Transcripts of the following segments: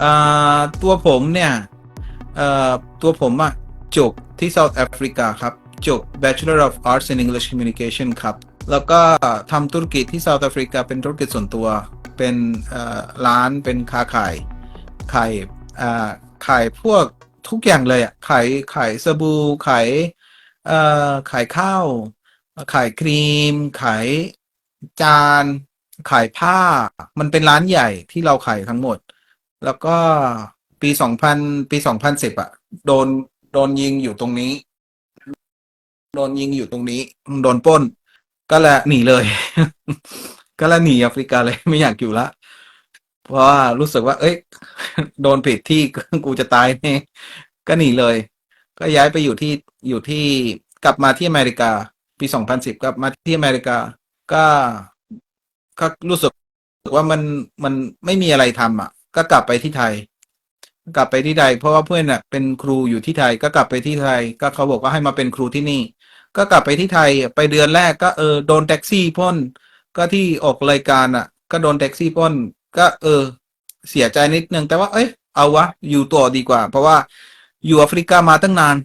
เอ่อตัวผมเนี่ยเอ่อตัวผมอะจบที่ South Africa ครับ จบ Bachelor of Arts in English Communication ครับ แล้วก็ทำธุรกิจที่ South Africa เป็นธุรกิจส่วนตัว เป็นร้านเป็นค้าขายขายขายพวกทุกอย่างเลยอะขายขายสบู่ขายขายข้าว ขายครีม ขายจาน ขายผ้า มันเป็นร้านใหญ่ที่เราขายทั้งหมด แล้วก็ปีสองพันปีสองพันสิบอะโดนโดนยิงอยู่ตรงนี้ โดนยิงอยู่ตรงนี้ โดนป้น ก็ลยหนีเลย ก็ลยหนีแอฟริกาเลยไม่อยากอยู่ละเพราะว่ารู้สึกว่า เอ้ย โดนผิดที่กูจะตายแน่ก็หนีเลย ก็ย้ายไปอยู่ที่อยู่ที่กลับมาที่อเมริกา ปีสองพันสิบกลับมาที่อเมริกา ก็ก็รู้สึกว่ามันมันไม่มีอะไรทำอะ ก็กลับไปที่ไทย กลับไปที่ไทย เพราะว่าเพื่อนอะเป็นครูอยู่ที่ไทย ก็กลับไปที่ไทย ก็เขาบอกว่าให้มาเป็นครูที่นี่ ก็กลับไปที่ไทยไปเดือนแรกก็เออโดนแท็กซี่ปล้นก็ที่ออกรายการอะ ก็โดนแท็กซี่ปล้นก็เออ เสียใจนิดนึงแต่ว่า เอ้ยเอาวะอยู่ต่อดีกว่า เพราะว่าอยู่แอฟริกามาตั้งนาน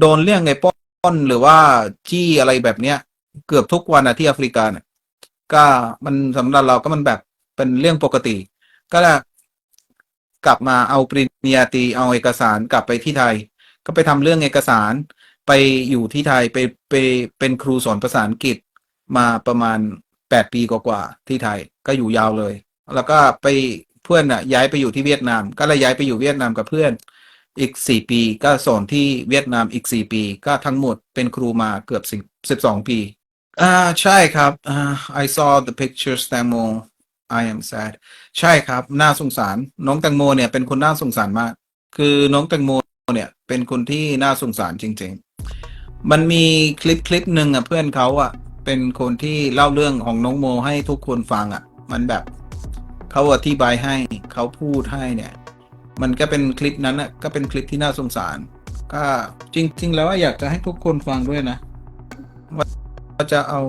โดนเรื่องไงปล้นหรือว่าจี้อะไรแบบเนี้ย เกือบทุกวันอะที่แอฟริกาเนี่ยก็มันสำหรับเราก็มันแบบเป็นเรื่องปกติ ก็เลย กลับมาเอาปริญญาตรีเอาเอกสารกลับไปที่ไทย ก็ไปทำเรื่องเอกสารไปอยู่ที่ไทยไปไปเป็นครูสอนภาษาอังกฤษมาประมาณแปดปีกว่าๆที่ไทยก็อยู่ยาวเลย แล้วก็ไปเพื่อนอะย้ายไปอยู่ที่เวียดนาม ก็เลยย้ายไปอยู่เวียดนามกับเพื่อนอีกสี่ปีก็สอนที่เวียดนามอีกสี่ปี ก็ทั้งหมดเป็นครูมาเกือบสิบสิบสองปีอ่าใช่ครับอ่า I saw the pictures แตงโม I am sad ใช่ครับ น่าสงสาร น้องแตงโมเนี่ยเป็นคนน่าสงสารมาก คือน้องแตงโมเนี่ยเป็นคนที่น่าสงสารจริง ๆ มันมีคลิปคลิปหนึ่งอะเพื่อนเขาอะเป็นคนที่เล่าเรื่องของน้องโมให้ทุกคนฟังอะ มันแบบเขาอธิบายให้เขาพูดให้เนี่ย มันก็เป็นคลิปนั้นอะก็เป็นคลิปที่น่าสงสาร ก็จริง ๆ แล้วอยากจะให้ทุกคนฟังด้วยนะว่าจะเอา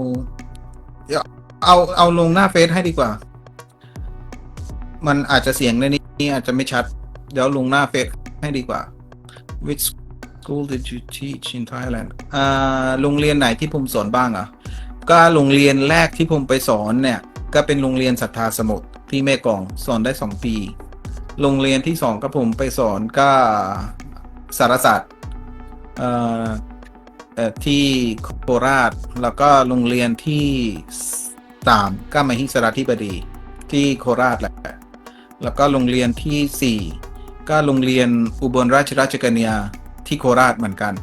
เอาเอาลงหน้าเฟซให้ดีกว่า มันอาจจะเสียงในนี้อาจจะไม่ชัด เดี๋ยวลงหน้าเฟซให้ดีกว่า Which school did you teach in Thailand อ่าโรงเรียนไหนที่ผมสอนบ้างอะ ก็โรงเรียนแรกที่ผมไปสอนเนี่ย ก็เป็นโรงเรียนศรัทธาสมุทรที่แม่กองสอนได้สองปี โรงเรียนที่สองก็ผมไปสอนก็สารศาสตร์อ่อเอ่อที่โคราช แล้วก็โรงเรียนที่สามก็มหิสราธิบดีที่โคราชแหละ แล้วก็โรงเรียนที่สี่ก็โรงเรียนอุบลราชราชกัญญาที่โคราชเหมือนกัน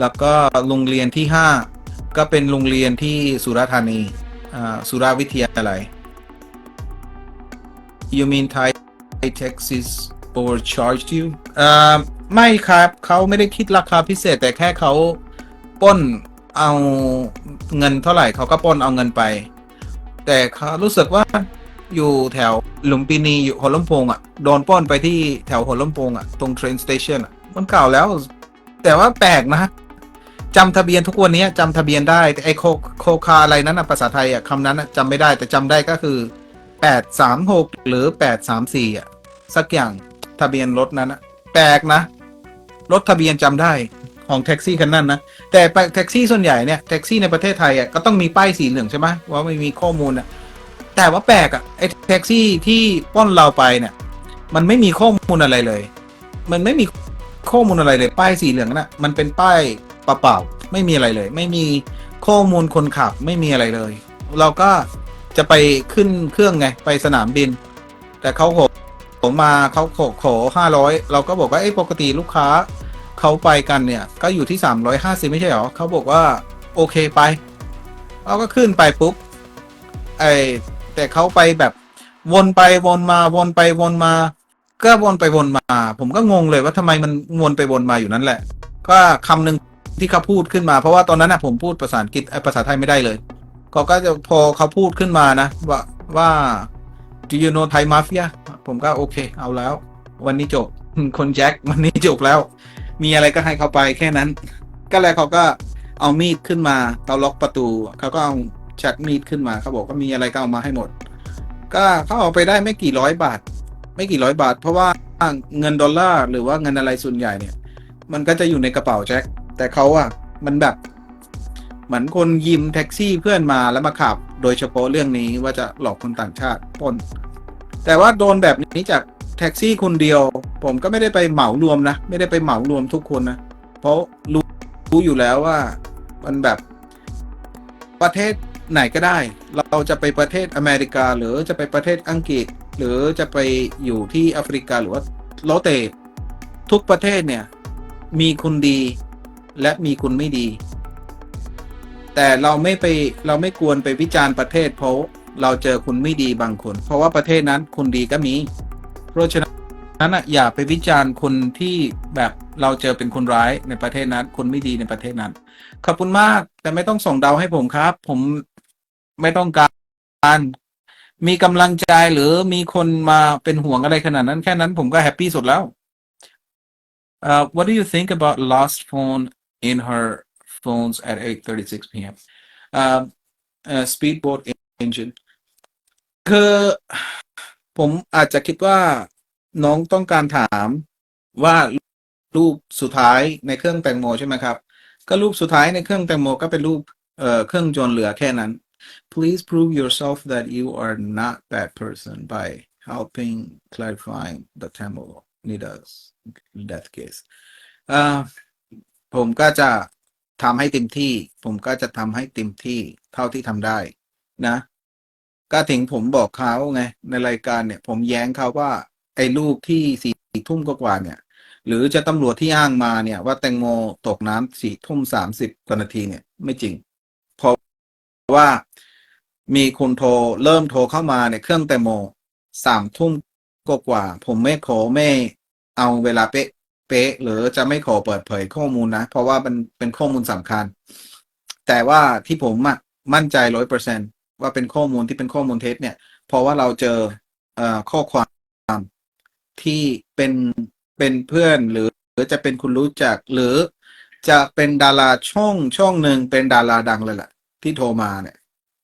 แล้วก็โรงเรียนที่ห้าก็เป็นโรงเรียนที่สุราษฎร์ธานีอ่าสุราวิทยาลัย You mean Thai taxes overcharged you อ่าไม่ครับเขาไม่ได้คิดราคาพิเศษแต่แค่เขาป้นเอาเงินเท่าไหร่เขาก็ป้นเอาเงินไป แต่เขารู้สึกว่า อยู่แถวหลุมพินีอยู่หัวลำโพงอะโดนปล้นไปที่แถวหัวลำโพงอะตรง train station อะมันเก่าแล้ว แต่ว่าแปลกนะจำทะเบียนทุกวันนี้จำทะเบียนได้แต่ไอโคโคคาอะไรนั้นอะภาษาไทยอะคำนั้นอะจำไม่ได้แต่จำได้ก็คือแปดสามหกหรือแปดสามสี่อะสักอย่างทะเบียนรถนั้นอะแปลกนะ รถทะเบียนจำได้ของแท็กซี่คันนั้นนะ แต่แท็กซี่ส่วนใหญ่เนี่ยแท็กซี่ในประเทศไทยอะก็ต้องมีป้ายสีเหลืองใช่ไหมว่าไม่มีข้อมูลอะ แต่ว่าแปลกอะไอ้แท็กซี่ที่ปล้นเราไปเนี่ย มันไม่มีข้อมูลอะไรเลย มันไม่มีข้อมูลอะไรเลย ป้ายสีเหลืองน่ะ มันเป็นป้ายเปล่าๆไม่มีอะไรเลย ไม่มีข้อมูลคนขับไม่มีอะไรเลย เราก็จะไปขึ้นเครื่องไง ไปสนามบิน แต่เขาขอผมมาเขาขอขอห้าร้อยเราก็บอกว่าเอ้ปกติลูกค้าเขาไปกันเนี่ย ก็อยู่ที่สามร้อยห้าสิบไม่ใช่หรอเขาบอกว่า โอเคไปเราก็ขึ้นไปปุ๊บไอ แต่เขาไปแบบวนไปวนมาวนไปวนมา ก็วนไปวนมา ผมก็งงเลยว่าทำไมมันวนไปวนมาอยู่นั่นแหละ ก็คำหนึ่งที่เขาพูดขึ้นมา เพราะว่าตอนนั้นนะผมพูดภาษาอังกฤษภาษาไทยไม่ได้เลยเขาก็จะพอเขาพูดขึ้นมานะ ว่าว่า do you know Thai mafia ผมก็โอเค เอาแล้ว วันนี้จบ คนแจ็ควันนี้จบแล้ว มีอะไรก็ให้เขาไปแค่นั้น ก็เลยเขาก็เอามีดขึ้นมาเขาล็อกประตูเขาก็เอา ชักมีดขึ้นมาเขาบอกว่ามีอะไรก็เอามาให้หมด ก็เขาเอาไปได้ไม่กี่ร้อยบาท ไม่กี่ร้อยบาท เพราะว่าเงินดอลลาร์หรือว่าเงินอะไรส่วนใหญ่เนี่ย มันก็จะอยู่ในกระเป๋าแจ็คแต่เขาอะมันแบบ เหมือนคนยิมแท็กซี่เพื่อนมาแล้วมาขับ โดยเฉพาะเรื่องนี้ว่าจะหลอกคนต่างชาติปนแต่ว่าโดนแบบนี้จากแท็กซี่คนเดียว ผมก็ไม่ได้ไปเหมารวมนะ ไม่ได้ไปเหมารวมทุกคนนะ เพราะรู้รู้อยู่แล้วว่า มันแบบประเทศ ไหนก็ได้ เราจะไปประเทศอเมริกา หรือจะไปประเทศอังกฤษ หรือจะไปอยู่ที่แอฟริกาหรือว่าโลเตทุกประเทศเนี่ย มีคุณดีและมีคุณไม่ดี แต่เราไม่ไปเราไม่ควรไปวิจารณ์ประเทศเพราะเราเจอคุณไม่ดีบางคน เพราะว่าประเทศนั้นคุณดีก็มี เพราะฉะนั้นอะอย่าไปวิจารณ์คนที่แบบเราเจอเป็นคนร้ายในประเทศนั้น คนไม่ดีในประเทศนั้น ขอบคุณมาก แต่ไม่ต้องส่งดาวให้ผมครับ ผม ไม่ต้องการ มีกำลังใจหรือมีคนมาเป็นห่วงอะไรขนาดนั้น แค่นั้นผมก็แฮปปี้สุดแล้ว Uh, what do you think about lost phone in her phones at 8:36 p.m. Uh, uh, speedboat engine คือผมอาจจะคิดว่าน้องต้องการถามว่ารูปสุดท้ายในเครื่องแตงโมใช่ไหมครับ ก็รูปสุดท้ายในเครื่องแตงโมก็เป็นรูปเอ่อเครื่องยนเหลือแค่นั้น Please prove yourself that you are not that person by helping clarifying the Tamil leaders in that case อ่อผมก็จะทำให้เต็มที่ ผมก็จะทำให้เต็มที่เท่าที่ทำได้นะ ก็ถึงผมบอกเขาไง ในรายการเนี่ย ผมแย้งเขาว่า ไอ้ลูกที่สี่ทุ่มกว่าเนี่ย หรือจะตำรวจที่อ้างมาเนี่ย ว่าแตงโมตกน้ำสี่ทุ่มสามสิบกว่านาทีเนี่ย ไม่จริง เพราะว่า มีคนโทรเริ่มโทรเข้ามาในเครื่องแตงโมสามทุ่มกกว่า ผมไม่ขอไม่เอาเวลาเป๊ะเป๊ะหรือจะไม่ขอเปิดเผยข้อมูลนะ เพราะว่ามันเป็นข้อมูลสำคัญ แต่ว่าที่ผมมั่นใจร้อยเปอร์เซนว่าเป็นข้อมูลที่เป็นข้อมูลเท็จเนี่ย เพราะว่าเราเจอเอข้อความที่เป็นเป็นเพื่อนหรือหรือจะเป็นคุณรู้จักหรือจะเป็นดาราช่องช่องหนึ่งเป็นดาราดังเลยแหละที่โทรมาเนี่ย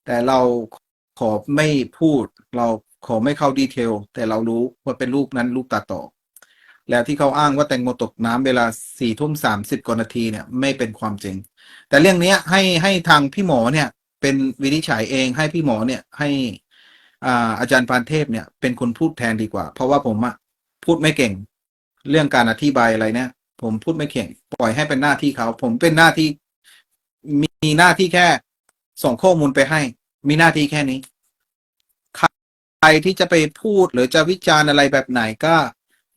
แต่เราขอไม่พูด เราขอไม่เข้าดีเทล แต่เรารู้ว่าเป็นรูปนั้นรูปตัดต่อ แล้วที่เขาอ้างว่าแตงโมตกน้ำเวลาสี่ทุ่มสามสิบกว่านาทีเนี่ยไม่เป็นความจริง แต่เรื่องนี้ให้ให้ทางพี่หมอเนี่ย เป็นวินิจฉัยเองให้พี่หมอเนี่ยให้อ่าอาจารย์ปานเทพเนี่ยเป็นคนพูดแทนดีกว่า เพราะว่าผมอะพูดไม่เก่ง เรื่องการอธิบายอะไรเนี่ย ผมพูดไม่เก่ง ปล่อยให้เป็นหน้าที่เขา ผมเป็นหน้าที่มีหน้าที่แค่ ส่งข้อมูลไปให้ มีหน้าที่แค่นี้ ใครที่จะไปพูดหรือจะวิจารณ์อะไรแบบไหนก็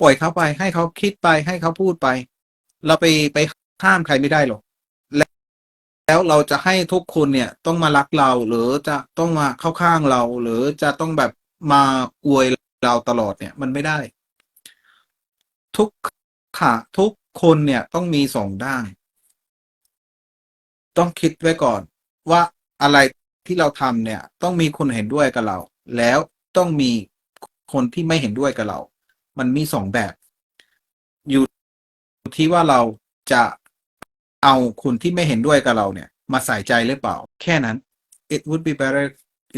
ปล่อยเขาไป ให้เขาคิดไปให้เขาพูดไป เราไปไปห้ามใครไม่ได้หรอกแล้วแล้วเราจะให้ทุกคนเนี่ยต้องมารักเราหรือจะต้องมาเข้าข้างเรา หรือจะต้องแบบมาอวยเราตลอดเนี่ย มันไม่ได้ ทุกค่ะทุกคนเนี่ยต้องมีสองด้าน ต้องคิดไว้ก่อนว่า อะไรที่เราทำเนี่ย ต้องมีคนเห็นด้วยกับเรา แล้วต้องมีคนที่ไม่เห็นด้วยกับเรา มันมีสองแบบ อยู่ที่ว่าเราจะเอาคนที่ไม่เห็นด้วยกับเราเนี่ย มาใส่ใจหรือเปล่า แค่นั้น it would be better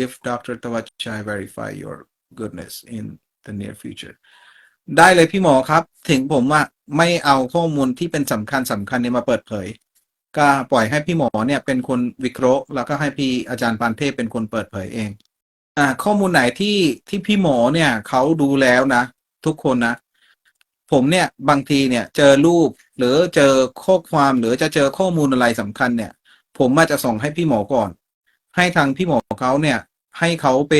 if Dr. Tawachai verify your goodness in the near future ได้เลยพี่หมอครับ ถึงผมอะไม่เอาข้อมูลที่เป็นสำคัญสำคัญเนี่ยมาเปิดเผย ก็ปล่อยให้พี่หมอเนี่ยเป็นคนวิเคราะห์ แล้วก็ให้พี่อาจารย์ปานเทพเป็นคนเปิดเผยเองอ่าข้อมูลไหนที่ที่พี่หมอเนี่ยเขาดูแล้วนะ ทุกคนนะ ผมเนี่ยบางทีเนี่ยเจอรูปหรือเจอข้อความหรือจะเจอข้อมูลอะไรสำคัญเนี่ย ผมอาจจะส่งให้พี่หมอก่อน ให้ทางพี่หมอเขาเนี่ย ให้เขาไป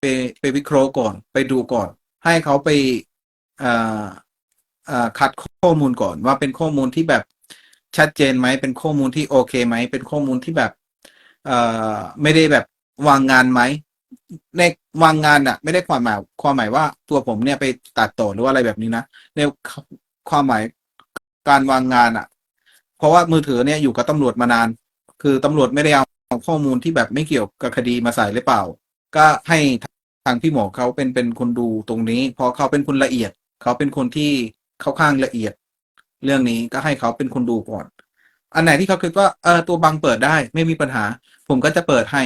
ไปไปวิเคราะห์ก่อน ไปดูก่อน ให้เขาไปอ่าอ่าคัดข้อมูลก่อนว่าเป็นข้อมูลที่แบบ ชัดเจนไหมเป็นข้อมูลที่โอเคไหม เป็นข้อมูลที่แบบ เอ่อไม่ได้แบบวางงานไหมในวางงานอะไม่ได้ความหมายความหมายว่าตัวผมเนี่ยไปตัดต่อหรือว่าอะไรแบบนี้นะในความหมายการวางงานอะเพราะว่ามือถือเนี่ยอยู่กับตำรวจมานาน คือตำรวจไม่ได้เอาข้อมูลที่แบบไม่เกี่ยวกับคดีมาใส่หรือเปล่า ก็ให้ทางพี่หมอเขาเป็นเป็นคนดูตรงนี้ เพราะเขาเป็นคนละเอียด เขาเป็นคนที่เข้าข้างละเอียด เรื่องนี้ก็ให้เขาเป็นคนดูก่อน อันไหนที่เขาคิดว่าเออตัวบังเปิดได้ไม่มีปัญหา ผมก็จะเปิดให้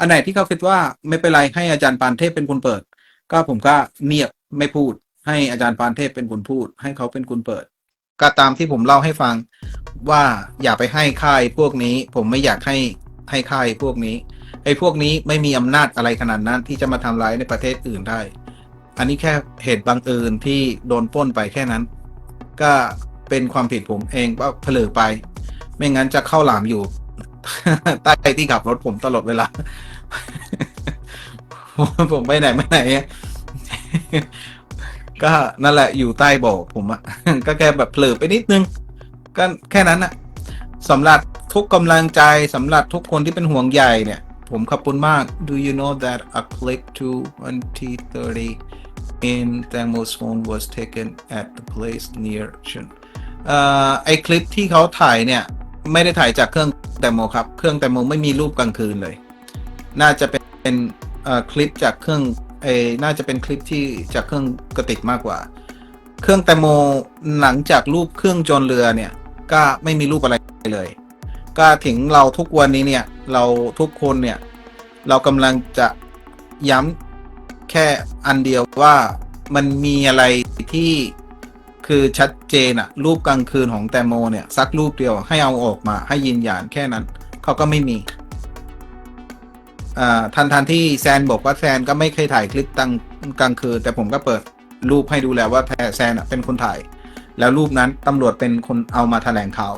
อันไหนที่เขาคิดว่าไม่เป็นไรให้อาจารย์ปานเทพเป็นคนเปิด ก็ผมก็เงียบไม่พูด ให้อาจารย์ปานเทพเป็นคนพูด ให้เขาเป็นคนเปิด ก็ตามที่ผมเล่าให้ฟังว่าอย่าไปให้ค่ายพวกนี้ ผมไม่อยากให้ให้ค่ายพวกนี้ไอ้พวกนี้ไม่มีอำนาจอะไรขนาดนั้นที่จะมาทำร้ายในประเทศอื่นได้ อันนี้แค่เหตุบังเอิญที่โดนป้นไปแค่นั้น ก็ เป็นความผิดผมเองว่าเผลอไป ไม่งั้นจะเข้าหลามอยู่ ใต้ที่ขับรถผมตลอดเวลา ผมไปไหนไม่ไหนก็นั่นแหละอยู่ใต้บาะผมอะก็แค่แบบเผลอไปนิดนึง ก็แค่นั้นอะสำหรับทุกกำลังใจสำหรับทุกคนที่เป็นห่วงใยเนี่ย ผมขอบคุณมาก Do you know that a click to 2030 in Tangmo's phone was taken at the place near Chun เอ่อไอคลิปที่เขาถ่ายเนี่ย ไม่ได้ถ่ายจากเครื่องแตงโมครับ เครื่องแตงโมไม่มีรูปกลางคืนเลย น่าจะเป็นเอ่อคลิปจากเครื่องเออน่าจะเป็นคลิปที่จากเครื่องกระติกมากกว่า เครื่องแตงโมหลังจากรูปเครื่องจนเรือเนี่ย ก็ไม่มีรูปอะไรเลย ก็ถึงเราทุกวันนี้เนี่ย เราทุกคนเนี่ย เรากำลังจะย้ำแค่อันเดียวว่ามันมีอะไรที่ คือชัดเจนอะรูปกลางคืนของแตงโมเนี่ยซักรูปเดียวให้เอาออกมาให้ยืนยันแค่นั้น เขาก็ไม่มีอ่าทันทันที่แซนบอกว่าแซนก็ไม่เคยถ่ายคลิปกลางกลางคืน แต่ผมก็เปิดรูปให้ดูแล้วว่าแซนเป็นคนถ่าย แล้วรูปนั้นตำรวจเป็นคนเอามาแถลงข่าว